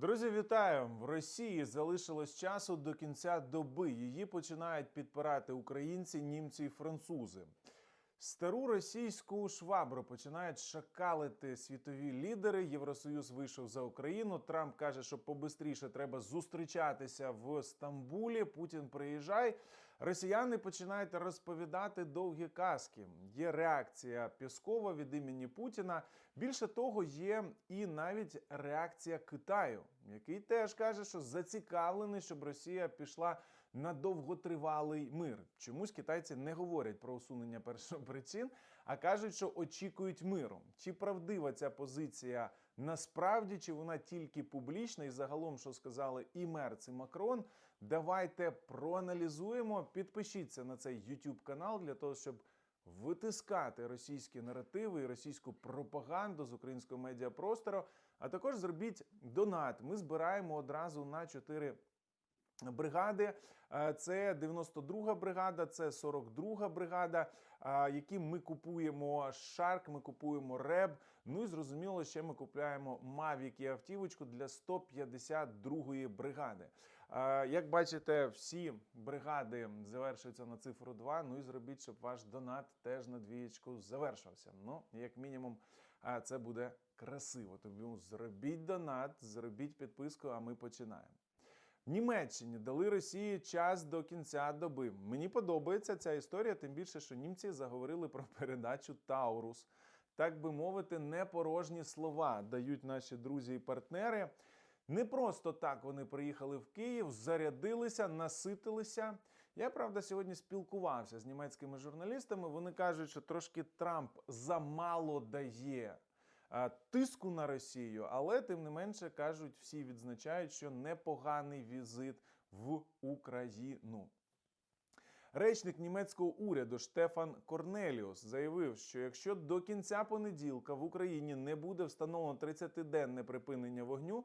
Друзі, вітаю! В Росії залишилось часу до кінця доби. Її починають підпирати українці, німці і французи. Стару російську швабру починають шакалити світові лідери. Євросоюз вийшов за Україну. Трамп каже, що побистріше треба зустрічатися в Стамбулі. Путін приїжджай. Росіяни починають розповідати довгі казки. Є реакція Пєскова від імені Путіна. Більше того, є і навіть реакція Китаю, який теж каже, що зацікавлений, щоб Росія пішла на довготривалий мир. Чомусь китайці не говорять про усунення першопричин, а кажуть, що очікують миру. Чи правдива ця позиція насправді, чи вона тільки публічна, і загалом, що сказали і Мерц, і Макрон. Давайте проаналізуємо. Підпишіться на цей YouTube канал для того, щоб витискати російські наративи і російську пропаганду з українського медіапростору. А також зробіть донат. Ми збираємо одразу на 4 Бригади, Е, це 92-га бригада, це 42-га бригада, е, яким ми купуємо шарк, ми купуємо реб. Ну і зрозуміло, ще ми купуємо Мавік і автівочку для 152-ї бригади. Е, Як бачите, всі бригади завершуються на цифру 2. Ну і зробіть, щоб ваш донат теж на двієчку завершився. Ну, як мінімум, це буде красиво. Тому зробіть донат, зробіть підписку, а ми починаємо. Німеччині дали Росії час до кінця доби. Мені подобається ця історія, тим більше, що німці заговорили про передачу Таурус. Так би мовити, не порожні слова дають наші друзі і партнери. Не просто так вони приїхали в Київ, зарядилися, наситилися. Я правда сьогодні спілкувався з німецькими журналістами. Вони кажуть, що трошки Трамп замало дає тиску на Росію, але тим не менше кажуть, всі відзначають, що непоганий візит в Україну. Речник німецького уряду Штефан Корнеліус заявив, що якщо до кінця понеділка в Україні не буде встановлено 30-денне припинення вогню,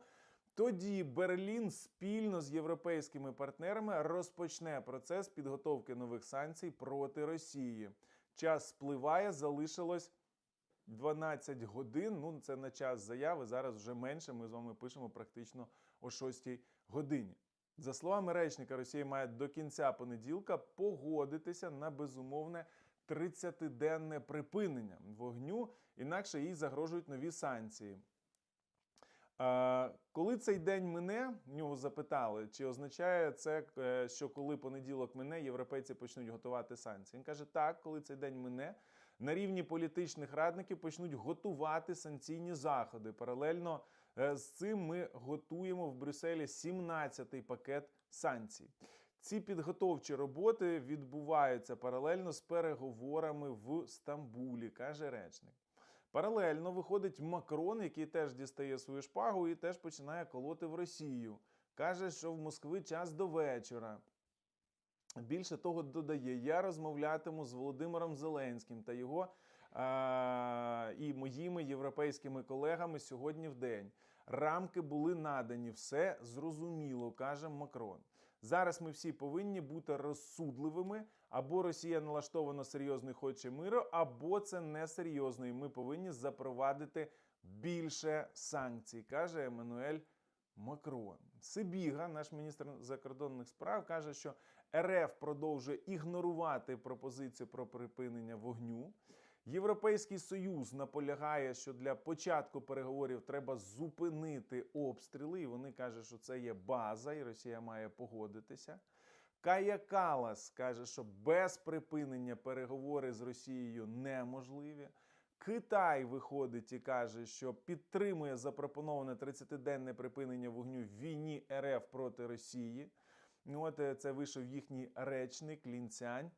тоді Берлін спільно з європейськими партнерами розпочне процес підготовки нових санкцій проти Росії. Час спливає, залишилось 12 годин. Ну, це на час заяви. Зараз вже менше. Ми з вами пишемо практично о 6 годині. За словами речника, Росія має до кінця понеділка погодитися на безумовне 30-денне припинення вогню, інакше їй загрожують нові санкції. Коли цей день мине, в нього запитали, чи означає це, е, що коли понеділок мине, європейці почнуть готувати санкції. Він каже: так, коли цей день мине, на рівні політичних радників почнуть готувати санкційні заходи. Паралельно е, з цим ми готуємо в Брюсселі 17-й пакет санкцій. Ці підготовчі роботи відбуваються паралельно з переговорами в Стамбулі, каже речник. Паралельно виходить Макрон, який теж дістає свою шпагу і теж починає колоти в Росію. Каже, що в Москви час до вечора. Більше того, додає, я розмовлятиму з Володимиром Зеленським та його а, і моїми європейськими колегами сьогодні в день. Рамки були надані, все зрозуміло, каже Макрон. Зараз ми всі повинні бути розсудливими, або Росія налаштована серйозно і хоче миру, або це несерйозно, і ми повинні запровадити більше санкцій, каже Еммануель Макрон. Сибіга, наш міністр закордонних справ, каже, що РФ продовжує ігнорувати пропозицію про припинення вогню. Європейський союз наполягає, що для початку переговорів треба зупинити обстріли, і вони кажуть, що це є база, і Росія має погодитися. Кая Калас каже, що без припинення переговори з Росією неможливі. Китай виходить і каже, що підтримує запропоноване 30-денне припинення вогню в війні РФ проти Росії. Ну, От е, це вийшов їхній речник Лінцянь.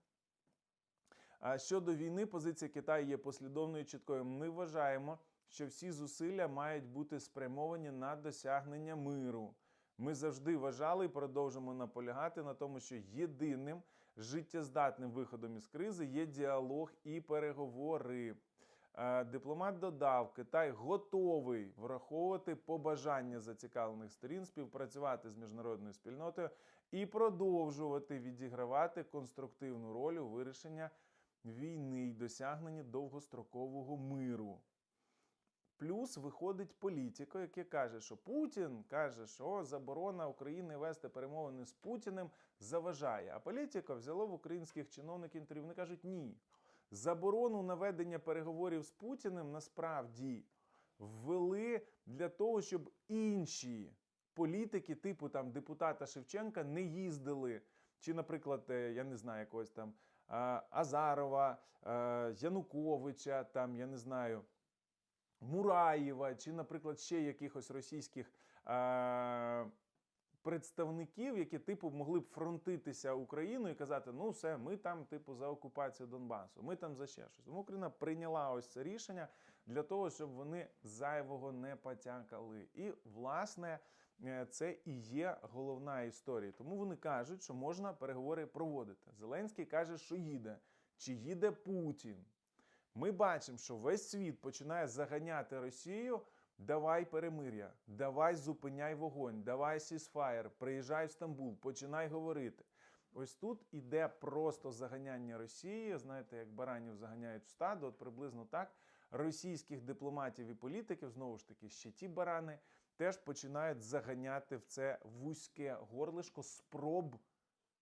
А щодо війни, позиція Китаю є послідовною чіткою. Ми вважаємо, що всі зусилля мають бути спрямовані на досягнення миру. Ми завжди вважали і продовжимо наполягати на тому, що єдиним життєздатним виходом із кризи є діалог і переговори. Е, Дипломат додав, Китай готовий враховувати побажання зацікавлених сторін, співпрацювати з міжнародною спільнотою і продовжувати відігравати конструктивну роль у вирішенні війни й досягненні довгострокового миру. Плюс виходить політико, який каже, що Путін каже, що заборона України вести перемовини з Путіним заважає. А політико взяло в українських чиновників інтерв'ю. Вони кажуть, ні. Заборону на ведення переговорів з Путіним насправді ввели для того, щоб інші політики, типу там депутата Шевченка, не їздили. Чи, наприклад, е, я не знаю, якогось там Азарова, Януковича, там, я не знаю, Мураєва, чи, наприклад, ще якихось російських представників, які, типу, могли б фронтитися Україною і казати: ну, все, ми там, типу, за окупацію Донбасу, ми там за ще щось. Тому Україна прийняла ось це рішення для того, щоб вони зайвого не потякали. І, власне, е, це і є головна історія. Тому вони кажуть, що можна переговори проводити. Зеленський каже, що їде. Чи їде Путін? Ми бачимо, що весь світ починає заганяти Росію. Давай перемир'я, давай зупиняй вогонь, давай сісфаєр, приїжджай в Стамбул, починай говорити. Ось тут іде просто заганяння Росії. Знаєте, як баранів заганяють в стадо, от приблизно так. Російських дипломатів і політиків, знову ж таки, ще ті барани теж починають заганяти в це вузьке горлишко спроб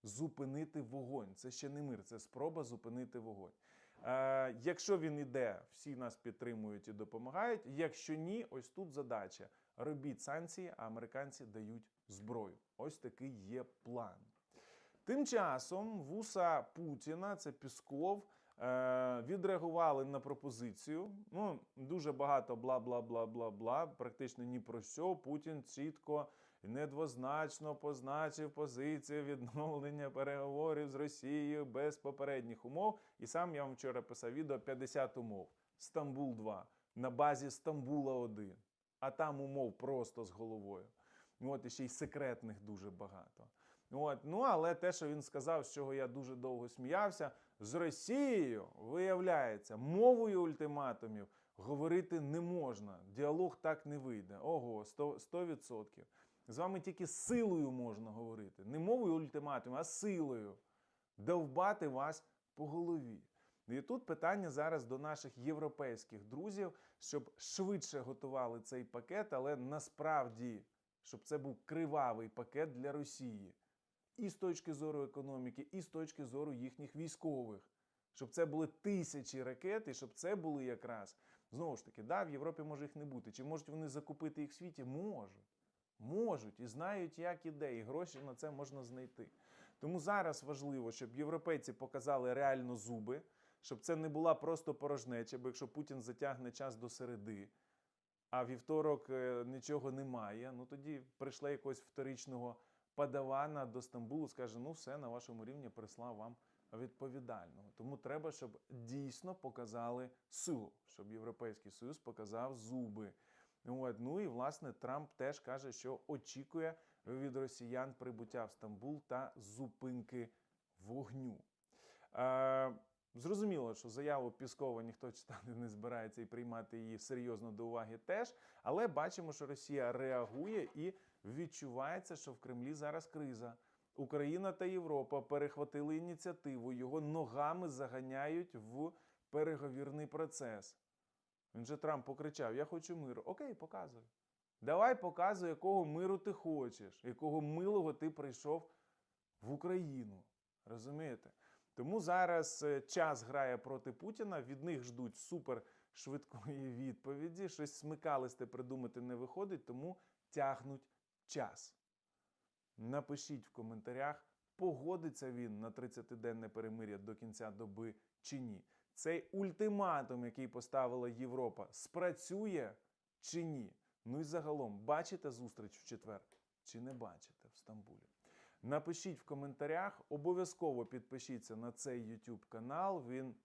зупинити вогонь. Це ще не мир, це спроба зупинити вогонь. Е, якщо він іде, всі нас підтримують і допомагають. Якщо ні, ось тут задача: робіть санкції, а американці дають зброю. Ось такий є план. Тим часом вуса Путіна, це Пісков, е, відреагували на пропозицію. Ну, дуже багато бла бла бла бла бла. Практично ні про що. Путін чітко недвозначно позначив позицію відновлення переговорів з Росією без попередніх умов. І сам я вам вчора писав відео 50 умов. Стамбул 2 на базі Стамбула 1. А там умов просто з головою. От і ще й секретних дуже багато. От, ну але те, що він сказав, з чого я дуже довго сміявся, з Росією виявляється, мовою ультиматумів говорити не можна. Діалог так не вийде. Ого, 100%. 100%. З вами тільки силою можна говорити. Не мовою ультиматумів, а силою. Довбати вас по голові. І тут питання зараз до наших європейських друзів, щоб швидше готували цей пакет, але насправді, щоб це був кривавий пакет для Росії. І з точки зору економіки, і з точки зору їхніх військових. Щоб це були тисячі ракет, і щоб це були якраз знову ж таки, да, в Європі може їх не бути. Чи можуть вони закупити їх в світі? Можуть. Можуть і знають, як іде, і гроші на це можна знайти. Тому зараз важливо, щоб європейці показали реально зуби, щоб це не була просто порожнеча, бо якщо Путін затягне час до середи, а вівторок е, нічого немає, ну тоді прийшла якогось вторичного падавана до Стамбулу, скаже: ну все, на вашому рівні прислав вам відповідального. Тому треба, щоб дійсно показали силу, щоб Європейський Союз показав зуби. От. Ну і власне Трамп теж каже, що очікує від росіян прибуття в Стамбул та зупинки вогню. Е, зрозуміло, що заяву Піскова ніхто читати не збирається і приймати її серйозно до уваги теж. Але бачимо, що Росія реагує і відчувається, що в Кремлі зараз криза. Україна та Європа перехватили ініціативу, його ногами заганяють в переговірний процес. Він же Трамп покричав: Я хочу миру. Окей, показуй. Давай показуй, якого миру ти хочеш, якого милого ти прийшов в Україну. Розумієте? Тому зараз е, час грає проти Путіна, від них ждуть супер швидкої відповіді. Щось смикалисте придумати не виходить, тому тягнуть час. Напишіть в коментарях, погодиться він на 30-денне перемир'я до кінця доби чи ні. Цей ультиматум, який поставила Європа, спрацює чи ні? Ну і загалом, бачите зустріч в четвер чи не бачите в Стамбулі? Напишіть в коментарях, обов'язково підпишіться на цей YouTube канал. Він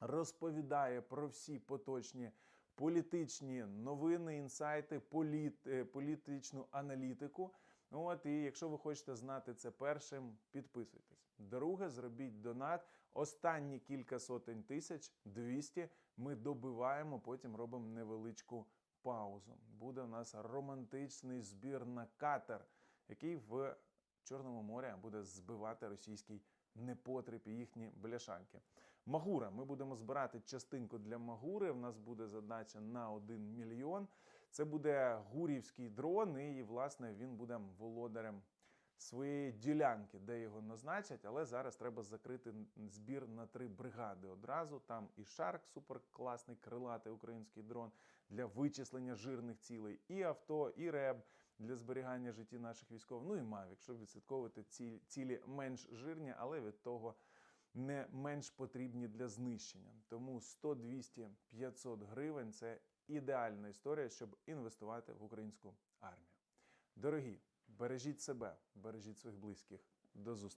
розповідає про всі поточні політичні новини, інсайти, політ, е, політичну аналітику. От і якщо ви хочете знати це першим, підписуйтесь. Друге, зробіть донат. Останні кілька сотень тисяч 200 ми добиваємо, потім робимо невеличку паузу. Буде у нас романтичний збір на катер, який в Чорному морі буде збивати російський непотріб і їхні бляшанки. Магура. Ми будемо збирати частинку для Магури. В нас буде задача на 1 мільйон. Це буде гурівський дрон, і власне він буде володарем своєї ділянки, де його назначать. Але зараз треба закрити збір на три бригади одразу. Там і Шарк, суперкласний крилатий український дрон для вичислення жирних цілей, і авто, і реб для зберігання житті наших військових. Ну і Мавік, щоб відслідковувати ці цілі менш жирні, але від того не менш потрібні для знищення. Тому 100, 200, 500 гривень це ідеальна історія, щоб інвестувати в українську армію. Дорогі, бережіть себе, бережіть своїх близьких. До зустрічі.